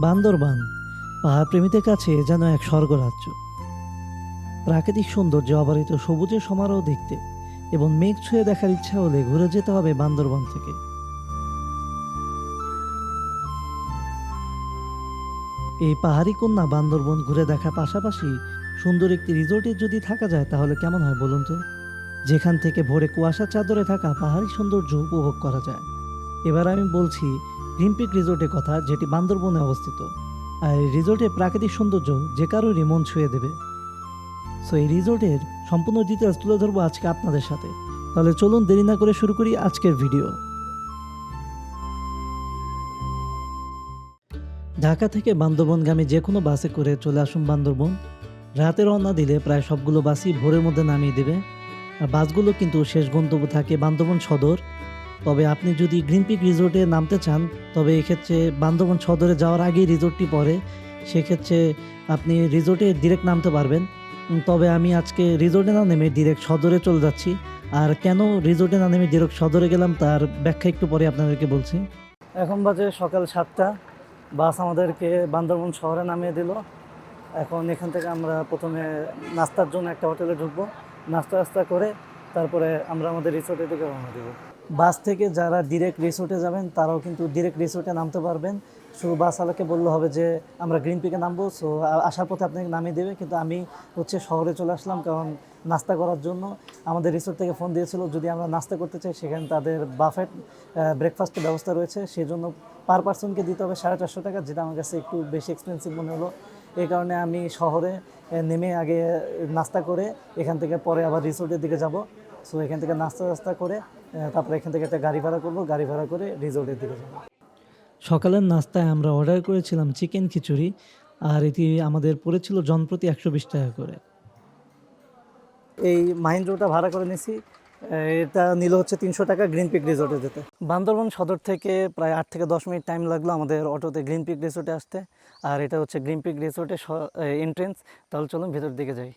বান্দরবান পাহাড় প্রেমীদের কাছে যেন এক স্বর্গরাজ্য। প্রাকৃতিক সৌন্দর্য অবারিত সবুজের সমারোহ দেখতে এবং মেঘ ছুঁয়ে দেখার ইচ্ছা হলে ঘুরে যেতে হবে বান্দরবান থেকে। এই পাহাড়ি কন্যা বান্দরবন ঘুরে দেখার পাশাপাশি সুন্দর একটি রিসোর্টে যদি থাকা যায় তাহলে কেমন হয় বলুন তো? যেখান থেকে ভোরে কুয়াশা চাদরে থাকা পাহাড়ি সৌন্দর্য উপভোগ করা যায়। এবার আমি বলছি গ্রিনপিক রিসোর্টের কথা যেটি বান্দরবনে অবস্থিত, আর এই রিসোর্টের প্রাকৃতিক সৌন্দর্য যে কারোরই মন ছুঁয়ে দেবে। সো এই রিসোর্টের সম্পূর্ণ ডিটেলস তুলে ধরবো আজকে আপনাদের সাথে। তাহলে চলুন দেরি না করে শুরু করি আজকের ভিডিও ঢাকা থেকে বান্দরবনগামী যে কোনো বাসে করে চলে আসুন বান্দরবন। রাতে রওনা দিলে প্রায় সবগুলো বাসই ভোরের মধ্যে নামিয়ে দেবে। আর বাসগুলো কিন্তু শেষ গন্তব্য থাকে বান্দরবন সদর। তবে আপনি যদি গ্রিন পিক রিসোর্টে নামতে চান, তবে এক্ষেত্রে বান্দরবন সদরে যাওয়ার আগেই রিসোর্টটি পড়ে। সেক্ষেত্রে আপনি রিসোর্টে ডিরেক্ট নামতে পারবেন। তবে আমি আজকে রিসোর্টে না নেমে ডিরেক্ট সদরে চলে যাচ্ছি। আর কেন রিসোর্টে না নেমে ডিরেক্ট সদরে গেলাম তার ব্যাখ্যা একটু পরে আপনাদেরকে বলছি। এখন বাজে সকাল সাতটা। বাস আমাদেরকে বান্দরবন শহরে নামিয়ে দিল। এখন এখান থেকে আমরা প্রথমে নাস্তার জন্য একটা হোটেলে ঢুকবো। নাস্তা নাস্তা করে তারপরে আমরা আমাদের রিসোর্টের দিকে রওনা দেবো। বাস থেকে যারা ডিরেক্ট রিসোর্টে যাবেন, তারাও কিন্তু ডিরেক্ট রিসোর্টে নামতে পারবেন। শুধু বাসওয়ালাকে বললে হবে যে, আমরা গ্রিন পিকে নামবো। সো আসার পথে আপনাকে নামিয়ে দেবে। কিন্তু আমি হচ্ছে শহরে চলে আসলাম কারণ নাস্তা করার জন্য। আমাদের রিসোর্ট থেকে ফোন দিয়েছিল, যদি আমরা নাস্তা করতে চাই, সেখানে তাদের বাফেট ব্রেকফাস্টের ব্যবস্থা রয়েছে। সেই জন্য পার পার্সনকে দিতে হবে সাড়ে চারশো টাকা, যেটা আমার কাছে একটু বেশি এক্সপেন্সিভ মনে হলো। এই কারণে আমি শহরে নেমে আগে নাস্তা করে, এখান থেকে পরে আবার রিসোর্টের দিকে যাব। সো এখান থেকে নাস্তা টাস্তা করে তারপরে এখান থেকে একটা গাড়ি ভাড়া করব গাড়ি ভাড়া করে রিসোর্টের দিকে যাব। সকালের নাস্তায় আমরা অর্ডার করেছিলাম চিকেন খিচুড়ি আর এটি আমাদের পড়েছিল জনপ্রতি একশো বিশ টাকা করে। এই মাহিন্দ্রটা ভাড়া করে নিছি এটা নিল হচ্ছে তিনশো টাকা গ্রিন পিক রিসোর্টে যেতে। বান্দরবন সদর থেকে প্রায় আট থেকে দশ মিনিট টাইম লাগল আমাদের অটোতে গ্রিন পিক রিসোর্টে আসতে আর এটা হচ্ছে গ্রিন পিক রিসোর্টের এন্ট্রেন্স তাহলে চলুন ভেতর দিকে যাই।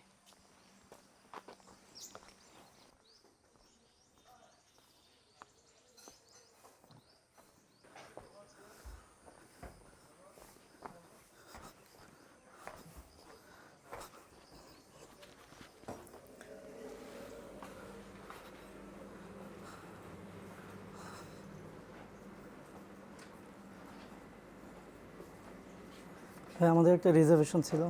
হ্যাঁ আমাদের একটা রিজার্ভেশন ছিল।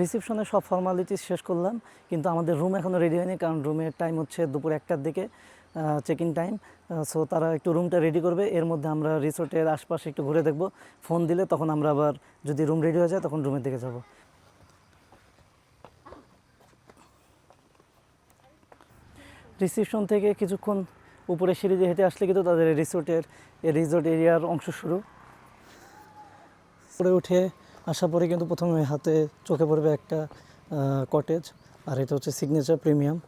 রিসেপশনে সব ফর্মালিটিস শেষ করলাম, কিন্তু আমাদের রুম এখনও রেডি হয়নি, কারণ রুমের টাইম হচ্ছে দুপুর একটার দিকে চেক ইন টাইম সো তারা একটু রুমটা রেডি করবে, এর মধ্যে আমরা রিসোর্টের আশপাশে একটু ঘুরে দেখব। ফোন দিলে তখন আমরা আবার যদি রুম রেডি হয়ে যায়, তখন রুমের দিকে যাব। রিসেপশন থেকে কিছুক্ষণ উপরে সিঁড়ি হেঁটে আসলে কিন্তু তাদের রিসোর্টের রিসোর্ট এরিয়ার অংশ শুরু। উপরে উঠে আসার পরে কিন্তু প্রথমে হাতে চোখে পড়বে একটা কটেজ আর এটা হচ্ছে সিগনেচার প্রিমিয়াম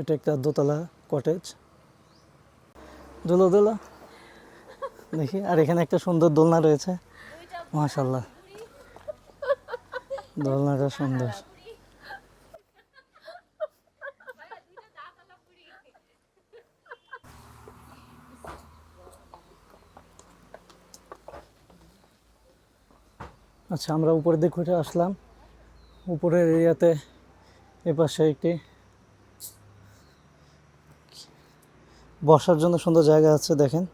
এটা একটা দোতলা কটেজ দোলা দোলা। দেখি, আর এখানে একটা সুন্দর দোলনা রয়েছে। মাশাল্লাহ দোলনাটা সুন্দর আচ্ছা আমরা উপরের দিকে উঠে আসলাম। উপরের এরিয়াতে এপাশে একটি বসার জন্য সুন্দর জায়গা আছে, দেখেন।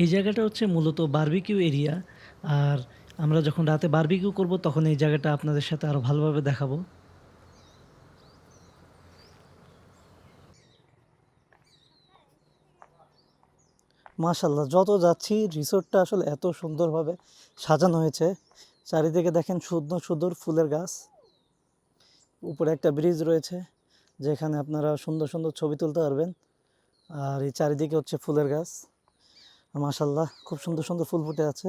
এই জায়গাটা হচ্ছে মূলত বার্বিকিউ এরিয়া আর আমরা যখন রাতে বার্বিকিউ করব, তখন এই জায়গাটা আপনাদের সাথে আরও ভালোভাবে দেখাবো। মাশাল্লাহ যত যাচ্ছি রিসোর্টটা আসলে এত সুন্দরভাবে সাজানো হয়েছে। চারিদিকে দেখেন সুন্দর সুন্দর ফুলের গাছ। উপরে একটা ব্রিজ রয়েছে, যেখানে আপনারা সুন্দর সুন্দর ছবি তুলতে পারবেন। আর এই চারিদিকে হচ্ছে ফুলের গাছ। মাশাল্লাহ খুব সুন্দর সুন্দর ফুল ফুটে আছে।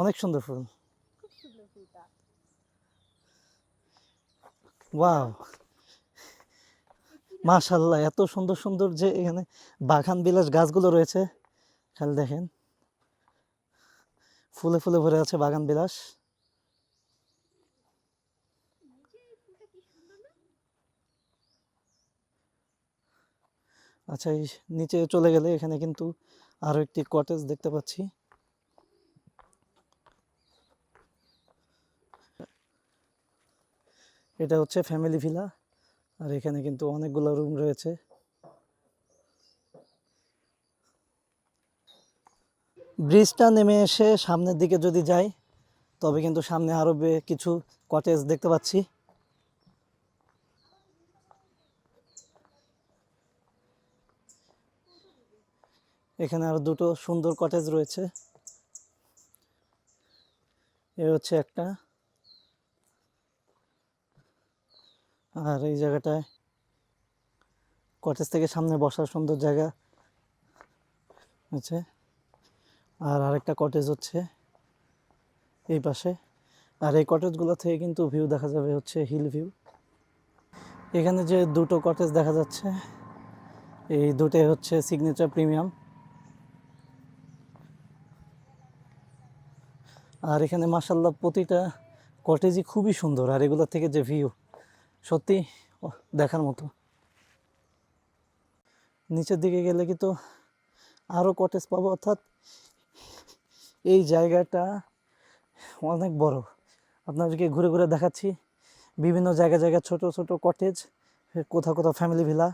অনেক সুন্দর ফুল। ওয়াও। মাশাল্লাহ এত সুন্দর সুন্দর যে এখানে বাগান বিলাস গাছগুলো রয়েছে। খালি দেখেন। ফুলে ফুলে ভরে আছে বাগান বিলাস। আচ্ছা এই নিচে চলে গেলে এখানে কিন্তু আরও একটি কটেজ দেখতে পাচ্ছি। এটা হচ্ছে ফ্যামিলি ভিলা আর এখানে কিন্তু অনেকগুলো রুম রয়েছে। ব্রিজটা নেমে এসে সামনের দিকে যদি যাই, তবে কিন্তু সামনে আরও কিছু কটেজ দেখতে পাচ্ছি। এখানে আরও দুটো সুন্দর কটেজ রয়েছে। এ হচ্ছে একটা। আর এই জায়গাটায় কটেজ থেকে সামনে বসার সুন্দর জায়গা আছে। আর আরেকটা কটেজ হচ্ছে এই পাশে। আর এই কটেজগুলো থেকে কিন্তু ভিউ দেখা যাবে হচ্ছে হিল ভিউ এখানে যে দুটো কটেজ দেখা যাচ্ছে, এই দুটোই হচ্ছে সিগনেচার প্রিমিয়াম আর এখানে মাসাল্লাহ প্রতিটা কটেজই খুবই সুন্দর, আর এগুলোর থেকে যে ভিউ সত্যি দেখার মতো। নিচের দিকে গেলে কিন্তু আরও কটেজ পাবো, অর্থাৎ এই জায়গাটা অনেক বড়। আপনাদেরকে ঘুরে ঘুরে দেখাচ্ছি, বিভিন্ন জায়গা জায়গায় ছোট ছোট কটেজ কোথাও কোথাও ফ্যামিলি ভিলা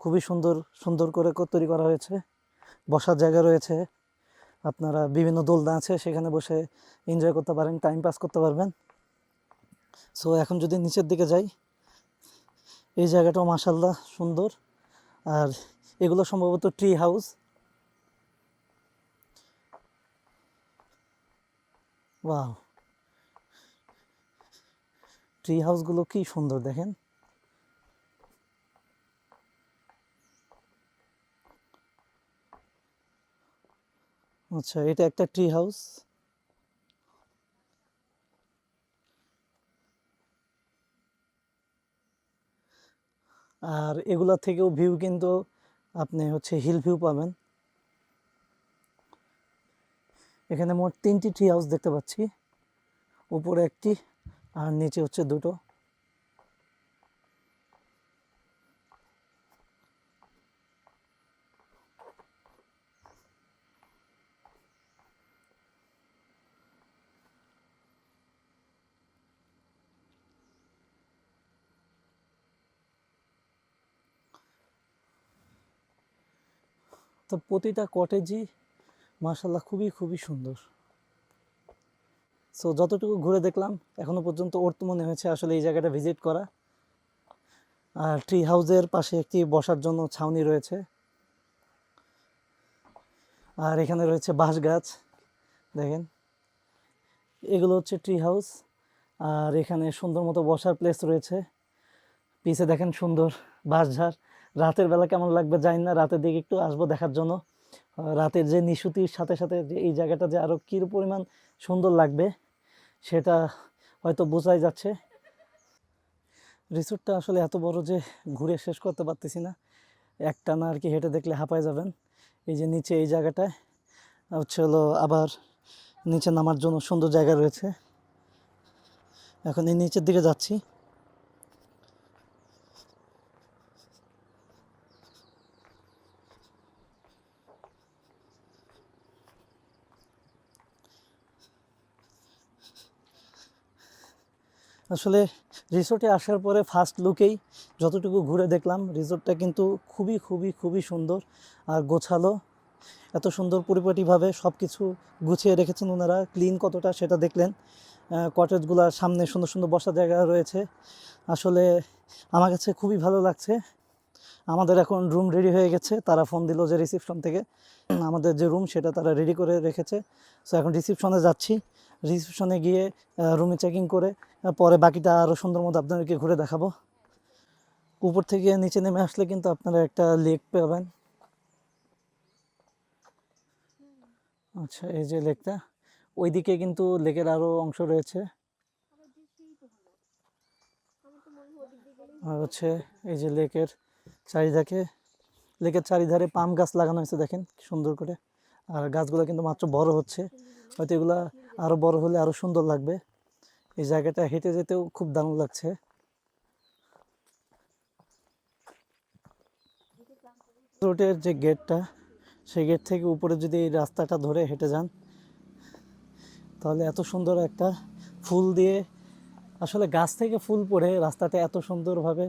খুবই সুন্দর সুন্দর করে তৈরি করা হয়েছে, বসার জায়গা রয়েছে। আপনারা বিভিন্ন দোলনা আছে, সেখানে বসে এনজয় করতে পারেন টাইম পাস করতে পারবেন। সো এখন যদি নিচের দিকে যাই, এই জায়গাটাও মাসাল্লাহ সুন্দর। আর এগুলো সম্ভবত ট্রি হাউস ওয়াও ট্রি হাউসগুলো কি সুন্দর দেখেন। আচ্ছা এটা একটা ট্রি হাউস। আর এগুলা থেকেও ভিউ কিন্তু আপনি হচ্ছে হিল ভিউ পাবেন। এখানে মোট তিনটি ট্রি হাউস দেখতে পাচ্ছি। উপরে একটি আর নিচে হচ্ছে দুটো। তো প্রতিটা কটেজই মার্শাল্লাহ খুবই খুবই সুন্দর। সো যতটুকু ঘুরে দেখলাম, এখনও পর্যন্ত ওর তো মনে হয়েছে আসলে এই জায়গাটা ভিজিট করা। আর ট্রি হাউসের পাশে একটি বসার জন্য ছাউনি রয়েছে। আর এখানে রয়েছে বাঁশ গাছ, দেখেন। এগুলো হচ্ছে ট্রি হাউস আর এখানে সুন্দর মতো বসার প্লেস রয়েছে। পিছে দেখেন সুন্দর বাঁশঝাড় রাতের বেলা কেমন লাগবে জানি না, রাতের দিকে একটু আসব দেখার জন্য। রাতের যে নিশুতির সাথে সাথে যে এই জায়গাটা যে আরও কী পরিমাণ সুন্দর লাগবে, সেটা হয়তো বোঝাই যাচ্ছে। রিসোর্টটা আসলে এত বড় যে ঘুরে শেষ করতে পারতেছি না। একটানা আর কি হেঁটে দেখলে হাঁপায় যাবেন। এই যে নিচে এই জায়গাটায় হচ্ছে হলো আবার নিচে নামার জন্য সুন্দর জায়গা রয়েছে। এখন এই নিচের দিকে যাচ্ছি। আসলে রিসোর্টে আসার পরে ফার্স্ট লুকেই যতটুকু ঘুরে দেখলাম রিসোর্টটা কিন্তু খুবই খুবই খুবই সুন্দর আর গোছালো। এত সুন্দর পরিপাটিভাবে সব কিছু গুছিয়ে রেখেছেন ওনারা। ক্লিন কতটা সেটা দেখলেন। কটেজগুলোর সামনে সুন্দর সুন্দর বসার জায়গা রয়েছে। আসলে আমার কাছে খুবই ভালো লাগছে। আমাদের এখন রুম রেডি হয়ে গেছে। তারা ফোন দিল যে রিসিপশন থেকে। আমাদের যে রুম সেটা তারা রেডি করে রেখেছে। সো এখন রিসিপশনে যাচ্ছি। রিসিপশনে গিয়ে রুমে চেকিং করে পরে বাকিটা আরও সুন্দর মতো আপনাদেরকে ঘুরে দেখাবো। উপর থেকে নিচে নেমে আসলে কিন্তু আপনারা একটা লেক পাবেন। আচ্ছা এই যে লেকটা, ওইদিকে কিন্তু লেকের আরও অংশ রয়েছে। আর হচ্ছে এই যে লেকের চারিধাকে, লেকের চারিধারে পাম গাছ লাগানো হয়েছে, দেখেন সুন্দর করে। আর গাছগুলো কিন্তু মাত্র বড় হচ্ছে। হয়তো এগুলা আরও বড় হলে আরও সুন্দর লাগবে। এই জায়গাটা হেঁটে যেতেও খুব দারুণ লাগছে। রোডের যে গেটটা, সেই গেট থেকে উপরে যদি এই রাস্তাটা ধরে হেঁটে যান, তাহলে এত সুন্দর একটা ফুল দিয়ে, আসলে গাছ থেকে ফুল পড়ে রাস্তাটা এত সুন্দরভাবে।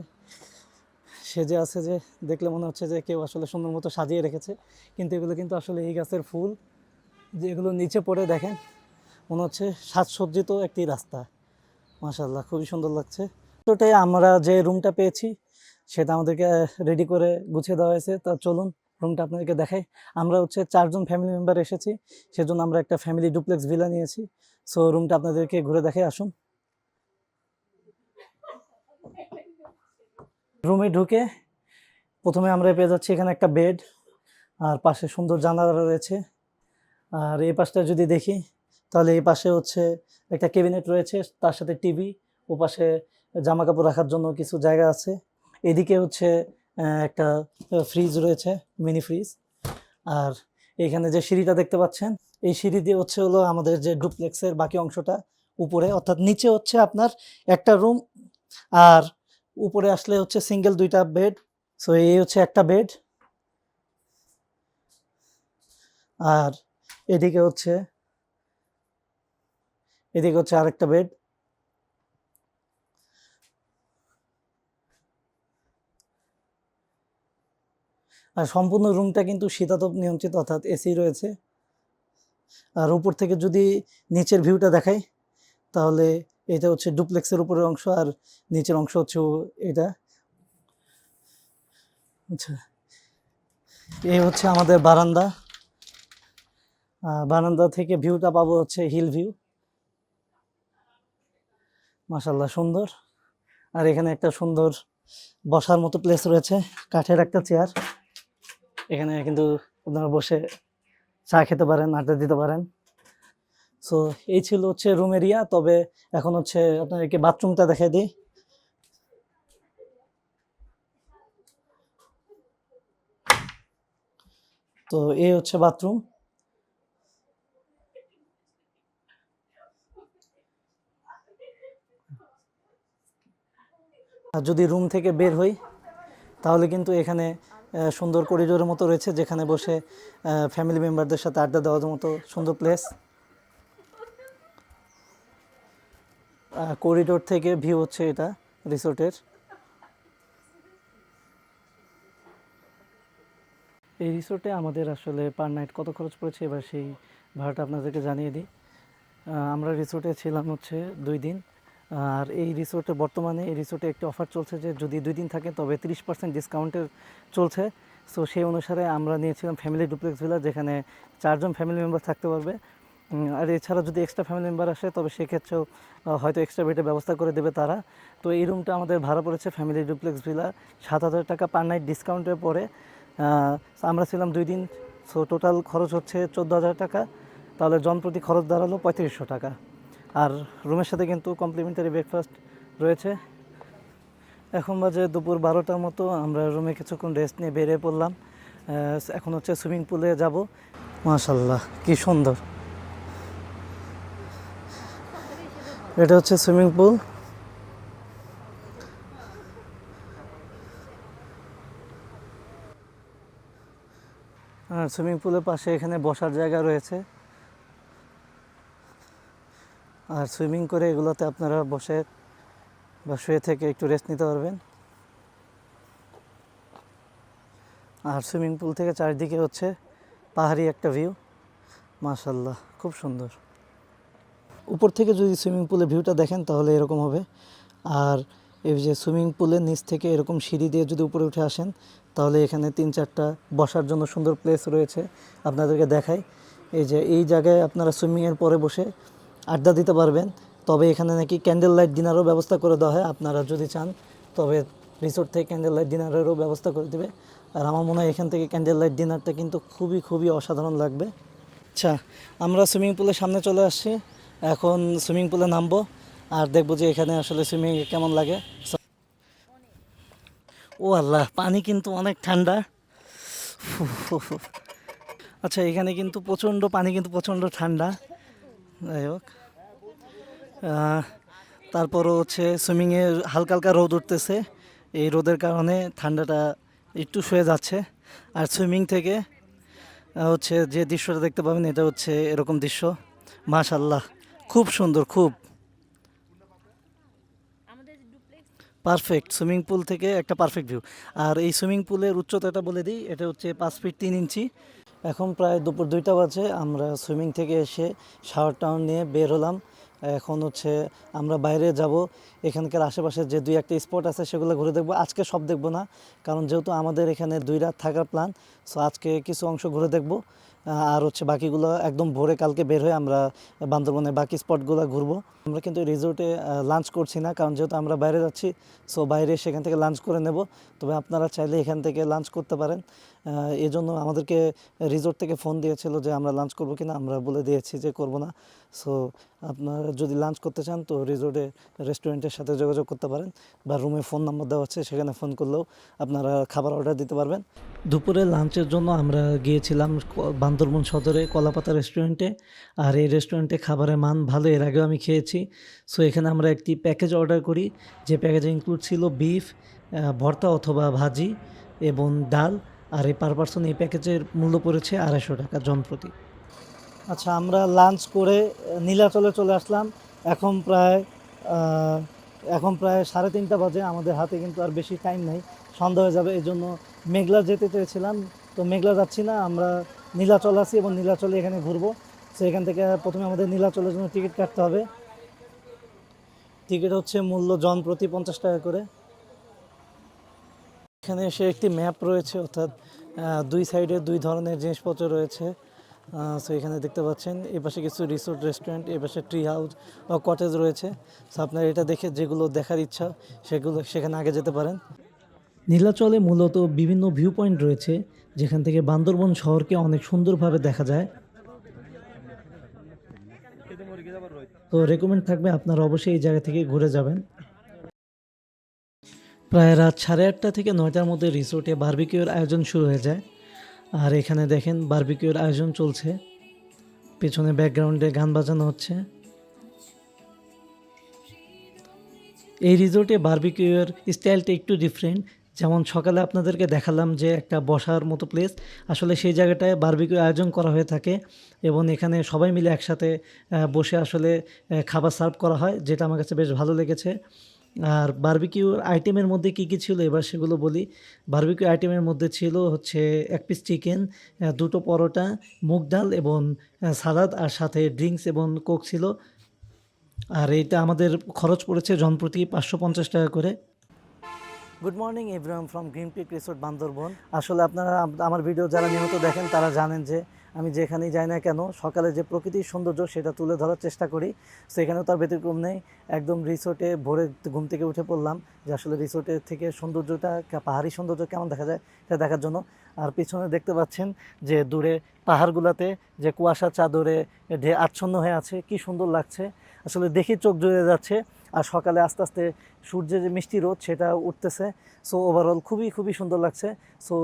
সেজে আছে যে দেখলে মনে হচ্ছে যে কেউ আসলে সুন্দর মতো সাজিয়ে রেখেছে। কিন্তু এগুলো কিন্তু আসলে এই গাছের ফুল যেগুলো নিচে পড়ে দেখেন, মনে হচ্ছে সাজসজ্জিত একটি রাস্তা। মাশাল্লাহ খুবই সুন্দর লাগছে। তোটাই আমরা যে রুমটা পেয়েছি, সেটা আমাদেরকে রেডি করে গুছিয়ে দেওয়া হয়েছে। তা চলুন রুমটা আপনাদেরকে দেখাই। আমরা হচ্ছে চারজন ফ্যামিলি মেম্বার এসেছি, সেজন্য আমরা একটা ফ্যামিলি ডুপ্লেক্স ভিলা নিয়েছি। সো রুমটা আপনাদেরকে ঘুরে দেখাই, আসুন। রুমে ঢুকে প্রথমে আমরা পেয়ে যাচ্ছি এখানে একটা বেড আর পাশে সুন্দর জানালা রয়েছে। আর এই পাশটা যদি দেখি, তাহলে এই পাশে হচ্ছে একটা ক্যাবিনেট রয়েছে, তার সাথে টিভি ও পাশে জামা কাপড় রাখার জন্য কিছু জায়গা আছে। এদিকে হচ্ছে একটা ফ্রিজ রয়েছে মিনি ফ্রিজ আর এখানে যে সিঁড়িটা দেখতে পাচ্ছেন, এই সিঁড়ি দিয়ে হচ্ছে হলো আমাদের যে ডুপ্লেক্সের বাকি অংশটা উপরে, অর্থাৎ নিচে হচ্ছে আপনার একটা রুম আর উপরে আসলে হচ্ছে সিঙ্গেল দুইটা বেড সো এই হচ্ছে একটা বেড আর এদিকে হচ্ছে এদিকে হচ্ছে আরেকটা বেড আর সম্পূর্ণ রুমটা কিন্তু শীতাতপ নিয়ন্ত্রিত, অর্থাৎ এসি রয়েছে। আর উপর থেকে যদি নিচের ভিউটা দেখাই, তাহলে এটা হচ্ছে ডুপ্লেক্সের উপরের অংশ আর নিচের অংশ হচ্ছে এটা। আচ্ছা এই হচ্ছে আমাদের বারান্দা। বারান্দা থেকে ভিউটা পাবো হচ্ছে হিল ভিউ মাসাল্লাহ সুন্দর। আর এখানে একটা সুন্দর বসার মতো প্লেস রয়েছে, কাঠের একটা চেয়ার এখানে কিন্তু আপনারা বসে চা খেতে পারেন, আড্ডা দিতে পারেন। সো এই ছিল হচ্ছে রুম এরিয়া তবে এখন হচ্ছে আপনাদেরকে বাথরুমটা দেখাই দিই। তো এই হচ্ছে বাথরুম আর যদি রুম থেকে বের হই, তাহলে কিন্তু এখানে সুন্দর করিডোরের মতো রয়েছে, যেখানে বসে ফ্যামিলি মেম্বারদের সাথে আড্ডা দেওয়ার মতো সুন্দর প্লেস করিডোর থেকে ভিউ হচ্ছে এটা রিসোর্টের এই রিসোর্টে আমাদের আসলে পার নাইট কত খরচ পড়েছে, এবার সেই ভাড়াটা আপনাদেরকে জানিয়ে দিই। আমরা রিসোর্টে ছিলাম হচ্ছে দুই দিন। আর এই রিসোর্টে বর্তমানে, এই রিসোর্টে একটি অফার চলছে যে যদি দুই দিন থাকে, তবে তিরিশ পার্সেন্ট ডিসকাউন্টের চলছে। সো সেই অনুসারে আমরা নিয়েছিলাম ফ্যামিলি ডুপ্লেক্স ভিলা যেখানে চারজন ফ্যামিলি মেম্বার থাকতে পারবে। আর এছাড়া যদি এক্সট্রা ফ্যামিলি মেম্বার আসে, তবে সেক্ষেত্রেও হয়তো এক্সট্রা বেডের ব্যবস্থা করে দেবে তারা। তো এই রুমটা আমাদের ভাড়া পড়েছে ফ্যামিলি ডুপ্লেক্স ভিলা সাত হাজার টাকা পার নাইট ডিসকাউন্টের পরে আমরা ছিলাম দুই দিন সো টোটাল খরচ হচ্ছে চোদ্দ হাজার টাকা। তাহলে জন প্রতি খরচ দাঁড়াল পঁয়ত্রিশশো টাকা। আর রুমের সাথে কিন্তু কমপ্লিমেন্টারি ব্রেকফাস্ট রয়েছে। এখন বাজে দুপুর বারোটার মতো, আমরা রুমে কিছুক্ষণ রেস্ট নিয়ে বেরিয়ে পড়লাম। এখন হচ্ছে সুইমিং পুলে যাব। মাশাল্লাহ, কি সুন্দর। এটা হচ্ছে সুইমিং পুল। আর সুইমিং পুলের পাশে এখানে বসার জায়গা রয়েছে। আর সুইমিং করে এগুলোতে আপনারা বসে বা শুয়ে থেকে একটু রেস্ট নিতে পারবেন। আর সুইমিং পুল থেকে চারিদিকে হচ্ছে পাহাড়ি একটা ভিউ। মাশাল্লাহ, খুব সুন্দর। উপর থেকে যদি সুইমিং পুলের ভিউটা দেখেন তাহলে এরকম হবে। আর এই যে সুইমিং পুলের নিচ থেকে এরকম সিঁড়ি দিয়ে যদি উপরে উঠে আসেন, তাহলে এখানে তিন চারটা বসার জন্য সুন্দর প্লেস রয়েছে আপনাদেরকে দেখাই। এই যে এই জায়গায় আপনারা সুইমিংয়ের পরে বসে আড্ডা দিতে পারবেন। তবে এখানে নাকি ক্যান্ডেল লাইট ডিনারও ব্যবস্থা করে দেওয়া হয়। আপনারা যদি চান, তবে রিসোর্ট থেকে ক্যান্ডেল লাইট ডিনারেরও ব্যবস্থা করে দেবে। আর আমার মনে হয় এখান থেকে ক্যান্ডেল লাইট ডিনারটা কিন্তু খুবই খুবই অসাধারণ লাগবে। আচ্ছা আমরা সুইমিং পুলের সামনে চলে আসছি। এখন সুইমিং পুলে নামবো আর দেখব যে এখানে আসলে সুইমিং কেমন লাগে। ও আল্লাহ, পানি কিন্তু অনেক ঠান্ডা। আচ্ছা এখানে কিন্তু প্রচণ্ড পানি, কিন্তু প্রচণ্ড ঠান্ডা। যাই হোক। তারপরও হচ্ছে সুইমিংয়ে হালকা হালকা রোদ উঠতেছে। এই রোদের কারণে ঠান্ডাটা একটু শুয়ে যাচ্ছে। আর সুইমিং থেকে হচ্ছে যে দৃশ্যটা দেখতে পাবেন, এটা হচ্ছে এরকম দৃশ্য। মাশাল্লাহ খুব সুন্দর খুব। পারফেক্ট সুইমিং পুল থেকে একটা পারফেক্ট ভিউ আর এই সুইমিং পুলের উচ্চতাটা বলে দিই এটা হচ্ছে পাঁচ ফিট তিন ইঞ্চি। এখন প্রায় দুপুর দুইটা বাজে আমরা সুইমিং থেকে এসে শাওয়ার টাউন নিয়ে বের হলাম। এখন হচ্ছে আমরা বাইরে যাব এখানকার আশেপাশে যে দুই একটা স্পট আছে সেগুলো ঘুরে দেখব। আজকে সব দেখব না কারণ যেহেতু আমাদের এখানে দুই রাত থাকার প্ল্যান সো আজকে কিছু অংশ ঘুরে দেখব। আর হচ্ছে বাকিগুলো একদম ভোরে কালকে বের হয়ে আমরা বান্দরবনের বাকি স্পটগুলো ঘুরবো। আমরা কিন্তু রিসোর্টে লাঞ্চ করছি না কারণ যেহেতু আমরা বাইরে যাচ্ছি সো বাইরে সেখান থেকে লাঞ্চ করে নেব। তবে আপনারা চাইলে এখান থেকে লাঞ্চ করতে পারেন। আহ, এই জন্য আমাদেরকে রিসোর্ট থেকে ফোন দিয়েছিল যে আমরা লাঞ্চ করব কিনা আমরা বলে দিয়েছি যে করব না। সো আপনারা যদি লাঞ্চ করতে চান তো রিসোর্টে রেস্টুরেন্টের সাথে যোগাযোগ করতে পারেন বা রুমে ফোন নাম্বার দেওয়া আছে সেখানে ফোন করলেও আপনারা খাবার অর্ডার দিতে পারবেন। দুপুরে লাঞ্চের জন্য আমরা গিয়েছিলাম বান্দরবন সদরে কলাপাতা রেস্টুরেন্টে আর এই রেস্টুরেন্টে খাবারের মান ভালো, এর আগেও আমি খেয়েছি। সো এখানে আমরা একটি প্যাকেজ অর্ডার করি। যে প্যাকেজে ইনক্লুড ছিল বিফ ভর্তা অথবা ভাজি এবং ডাল। আর এই পার পার্সন এই প্যাকেজের মূল্য পড়েছে আড়াইশো টাকা জনপ্রতি আচ্ছা আমরা লাঞ্চ করে নীলাচলে চলে আসলাম। এখন প্রায় এখন প্রায় সাড়ে তিনটা বাজে। আমাদের হাতে কিন্তু আর বেশি টাইম নেই। সন্ধ্যা হয়ে যাবে এই জন্য মেঘলা যেতে চেয়েছিলাম। তো মেঘলা যাচ্ছি না, আমরা নীলাচল আছি এবং নীলাচলে এখানে ঘুরবো। তো এখান থেকে প্রথমে আমাদের নীলাচলের জন্য টিকিট কাটতে হবে। টিকিট হচ্ছে মূল্য জন প্রতি পঞ্চাশ টাকা করে। এখানে এসে একটি ম্যাপ রয়েছে, অর্থাৎ দুই সাইডে দুই ধরনের জিনিসপত্র রয়েছে। সো এখানে দেখতে পাচ্ছেন, এই পাশে কিছু রিসোর্ট রেস্টুরেন্ট এই পাশে ট্রি হাউস বা কটেজ রয়েছে। সো আপনার এটা দেখে যেগুলো দেখার ইচ্ছা, সেগুলো সেখানে আগে যেতে পারেন। নীলাচলে মূলত বিভিন্ন ভিউ পয়েন্ট রয়েছে। যেখান থেকে বান্দরবন শহরকে অনেক সুন্দরভাবে দেখা যায়। তো রেকমেন্ড থাকবে আপনারা অবশ্যই এই জায়গা থেকে ঘুরে যাবেন। প্রায় রাত সাড়ে আটটা থেকে নয়টার মধ্যে রিসোর্টে বারবিকিউর আয়োজন শুরু হয়ে যায়। আর এখানে দেখেন বারবিকিউর আয়োজন চলছে। পেছনে ব্যাকগ্রাউন্ডে গান বাজানো হচ্ছে। এই রিসোর্টে বারবিকিউর স্টাইলটা একটু ডিফারেন্ট যেমন সকালে আপনাদেরকে দেখালাম যে একটা বসার মতো প্লেস আসলে সেই জায়গাটায় বারবিকিউ আয়োজন করা হয়ে থাকে এবং এখানে সবাই মিলে একসাথে বসে আসলে খাবার সার্ভ করা হয়, যেটা আমার কাছে বেশ ভালো লেগেছে। আর বারবিকিউর আইটেমের মধ্যে কী কী ছিল? এবার সেগুলো বলি। বারবিকিউ আইটেমের মধ্যে ছিল হচ্ছে এক পিস চিকেন দুটো পরোটা, মুগ ডাল এবং সালাদ আর সাথে ড্রিঙ্কস এবং কোক ছিল। আর এইটা আমাদের খরচ পড়েছে জনপ্রতি পাঁচশো পঞ্চাশ টাকা করে। Good morning everyone from green peak resort Bandarban আসলে আপনারা আমার ভিডিও যারা নিয়মিত দেখেন, তারা জানেন যে আমি যেখানেই যাই না কেন, সকালে যে প্রকৃতির সৌন্দর্য সেটা তুলে ধরার চেষ্টা করি। সেখানেও তার ব্যতিক্রম নেই। একদম রিসোর্টে ভোরে ঘুম থেকে উঠে পড়লাম যে আসলে রিসোর্টের থেকে সৌন্দর্যটা পাহাড়ি সৌন্দর্য কেমন দেখা যায় সেটা দেখার জন্য। আর পিছনে দেখতে পাচ্ছেন যে দূরে পাহাড়গুলোতে যে কুয়াশা চাদরে আচ্ছন্ন হয়ে আছে, কি সুন্দর লাগছে। আসলে দেখি চোখ জুড়ে যাচ্ছে। আর সকালে আস্তে আস্তে সূর্যের যে মিষ্টি রোদ, সেটা উঠতেছে। সো ওভারঅল খুবই খুবই সুন্দর লাগছে। সো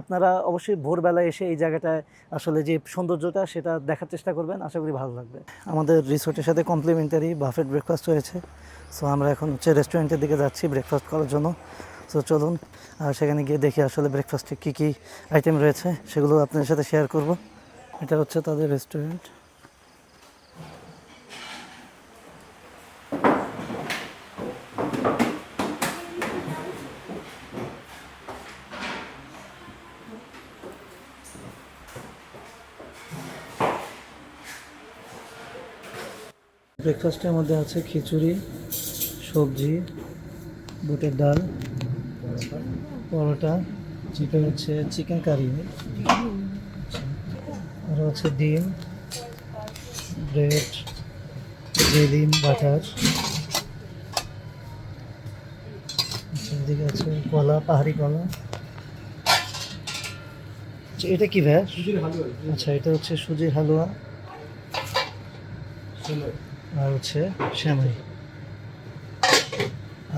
আপনারা অবশ্যই ভোরবেলায় এসে এই জায়গাটায় আসলে যে সৌন্দর্যটা, সেটা দেখার চেষ্টা করবেন। আশা করি ভালো লাগবে। আমাদের রিসোর্টের সাথে কমপ্লিমেন্টারি বাফেট ব্রেকফাস্ট হয়েছে। সো আমরা এখন হচ্ছে রেস্টুরেন্টের দিকে যাচ্ছি ব্রেকফাস্ট করার জন্য। সো চলুন, আর সেখানে গিয়ে দেখি আসলে ব্রেকফাস্টে কী কী আইটেম রয়েছে। সেগুলো আপনাদের সাথে শেয়ার করব। এটা হচ্ছে তাদের রেস্টুরেন্ট ব্রেকফাস্টের মধ্যে আছে খিচুড়ি সবজি বুটের ডাল পরোটা চিকেন হচ্ছে চিকেন কারি। আর হচ্ছে ডিম ব্রেড জেলি বাটার। আচ্ছা, এদিকে আছে কলা পাহাড়ি কলা। আচ্ছা, এটা কি ভ্যাস আচ্ছা এটা হচ্ছে সুজির হালুয়া। আর হচ্ছে শ্যামাই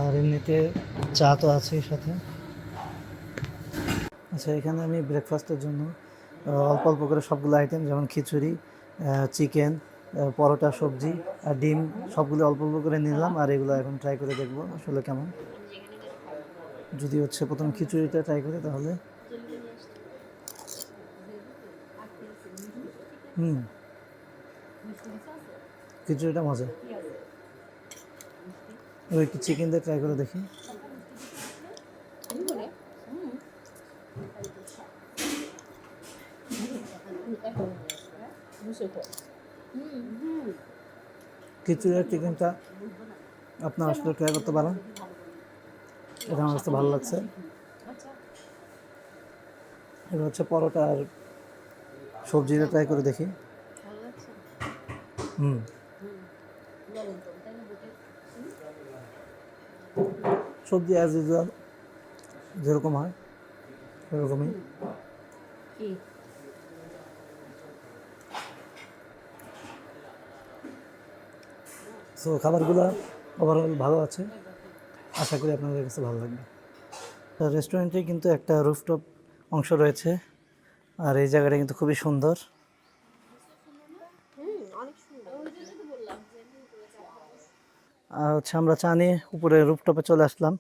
আর এমনিতে চা তো আছেই সাথে। আচ্ছা এখানে আমি ব্রেকফাস্টের জন্য অল্প অল্প করে সবগুলো আইটেম যেমন খিচুড়ি চিকেন পরোটা, সবজি আর ডিম, সবগুলো অল্প অল্প করে নিলাম আর এগুলো এখন ট্রাই করে দেখব আসলে কেমন। যদি হচ্ছে প্রথম খিচুড়িটা ট্রাই করি তাহলে। হুম। খিচুড়িটা মজা। ওই একটু চিকেন দিয়ে ট্রাই করে দেখি। খিচুড়ি চিকেনটা আপনার আসলে ট্রাই করতে পারেন। এটা আমার কাছে ভালো লাগছে। এটা হচ্ছে পরোটা আর সবজিটা ট্রাই করে দেখি। হুম। সবজি অ্যাজ ইউজুয়াল যেরকম হয় সেরকমই। সো খাবারগুলো ওভারঅল ভালো আছে। আশা করি আপনাদের কাছে ভালো লাগবে। রেস্টুরেন্টে কিন্তু একটা রুফটপ অংশ রয়েছে। আর এই জায়গাটা কিন্তু খুবই সুন্দর আর হচ্ছে, আমরা চা নিয়ে উপরে রুপটপে চলে আসলাম।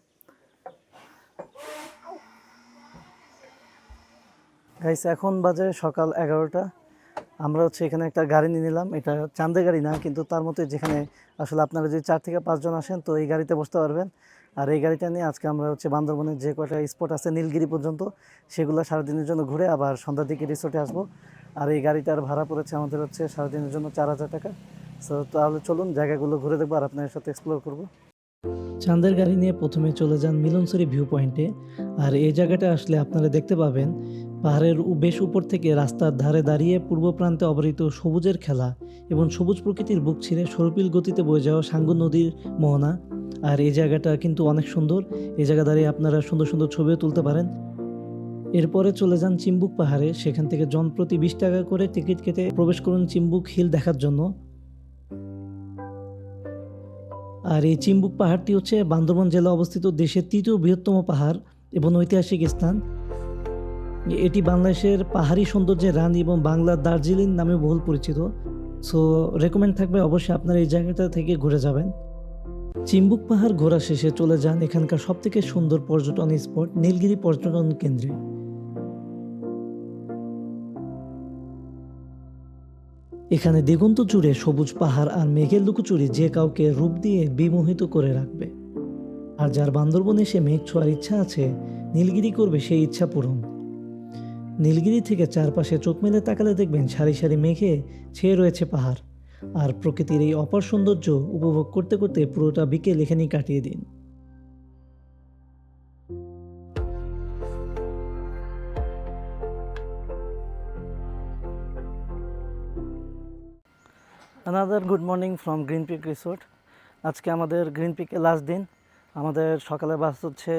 গাইস এখন বাজে সকাল এগারোটা। আমরা হচ্ছে এখানে একটা গাড়ি নিয়ে নিলাম। এটা চাঁদে গাড়ি না, কিন্তু তার মধ্যে যেখানে আসলে আপনারা যদি চার থেকে পাঁচজন আসেন, তো এই গাড়িতে বসতে পারবেন। আর এই গাড়িটা নিয়ে আজকে আমরা হচ্ছে বান্দরবনের যে কয়টা স্পট আছে, নীলগিরি পর্যন্ত, সেগুলো সারাদিনের জন্য ঘুরে আবার সন্ধ্যার দিকে রিসোর্টে আসব। আর এই গাড়িটার ভাড়া পড়েছে আমাদের হচ্ছে সারাদিনের জন্য চার হাজার টাকা। তাহলে চলুন জায়গাগুলো ঘুরে দেখব আর আপনাদের সাথে এক্সপ্লোর করব। চাঁদের গাড়ি নিয়ে প্রথমে চলে যান মিলনসরি ভিউ পয়েন্টে আর এই জায়গাটা আসলে আপনারা দেখতে পাবেন, পাহাড়ের বেশ উপর থেকে রাস্তার ধারে দাঁড়িয়ে পূর্ব প্রান্তে অবরিত সবুজের খেলা এবং সবুজ প্রকৃতির বুক ছিঁড়ে সরপিল গতিতে বয়ে যাওয়া সাঙ্গু নদীর মোহনা। আর এই জায়গাটা কিন্তু অনেক সুন্দর, এই জায়গা দাঁড়িয়ে আপনারা সুন্দর সুন্দর ছবিও তুলতে পারেন। এরপরে চলে যান চিম্বুক পাহাড়ে, সেখান থেকে জনপ্রতি বিশ টাকা করে টিকিট কেটে প্রবেশ করুন চিম্বুক হিল দেখার জন্য। আর এই চিম্বুক পাহাড়টি হচ্ছে বান্দরবান জেলা অবস্থিত দেশের তৃতীয় বৃহত্তম পাহাড় এবং ঐতিহাসিক স্থান। এটি বাংলাদেশের পাহাড়ি সৌন্দর্যের রানী এবং বাংলার দার্জিলিং নামে বহুল পরিচিত। সো রেকমেন্ড থাকবে অবশ্যই আপনারা এই জায়গাটা থেকে ঘুরে যাবেন। চিম্বুক পাহাড় ঘোরা শেষে চলে যান এখানকার সবথেকে সুন্দর পর্যটন স্পট, নীলগিরি পর্যটন কেন্দ্রে। এখানে দিগন্ত জুড়ে সবুজ পাহাড় আর মেঘের লুকোচুরি যে কাউকে রূপ দিয়ে বিমোহিত করে রাখবে। আর যার বান্দরবনে এসে মেঘ ছোঁয়ার ইচ্ছা আছে, নীলগিরি করবে সেই ইচ্ছা পূরণ। নীলগিরি থেকে চারপাশে চোখ মেলে তাকালে দেখবেন সারি সারি মেঘে ছেয়ে রয়েছে পাহাড়। আর প্রকৃতির এই অপার সৌন্দর্য উপভোগ করতে করতে পুরোটা বিকেল এখানেই কাটিয়ে দিন। Another good morning from green peak resort আজকে আমাদের গ্রিন পিকে লাস্ট দিন। আমাদের সকালে বাস হচ্ছে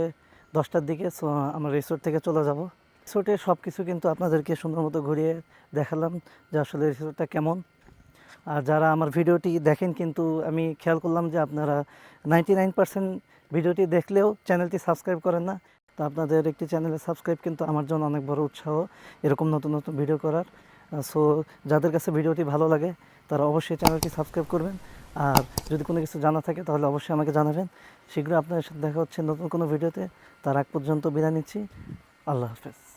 দশটার দিকে সো আমরা রিসোর্ট থেকে চলে যাব। রিসোর্টে সব কিছু কিন্তু আপনাদেরকে সুন্দর মতো ঘুরিয়ে দেখালাম যে আসলে রিসোর্টটা কেমন। আর যারা আমার ভিডিওটি দেখেন কিন্তু আমি খেয়াল করলাম যে আপনারা নাইনটি নাইন পার্সেন্ট ভিডিওটি দেখলেও চ্যানেলটি সাবস্ক্রাইব করেন না, তো আপনাদের একটি চ্যানেলে সাবস্ক্রাইব কিন্তু আমার জন্য অনেক বড় উৎসাহ, এরকম নতুন নতুন ভিডিও করার। সো যাদের কাছে ভিডিওটি ভালো লাগে তারা অবশ্যই চ্যানেলটি সাবস্ক্রাইব করবেন। আর যদি কোনো কিছু জানা থাকে, তাহলে অবশ্যই আমাকে জানাবেন। শীঘ্রই আপনাদের সাথে দেখা হচ্ছে নতুন কোনো ভিডিওতে। তার আগ পর্যন্ত বিদায় নিচ্ছি। আল্লাহ হাফেজ।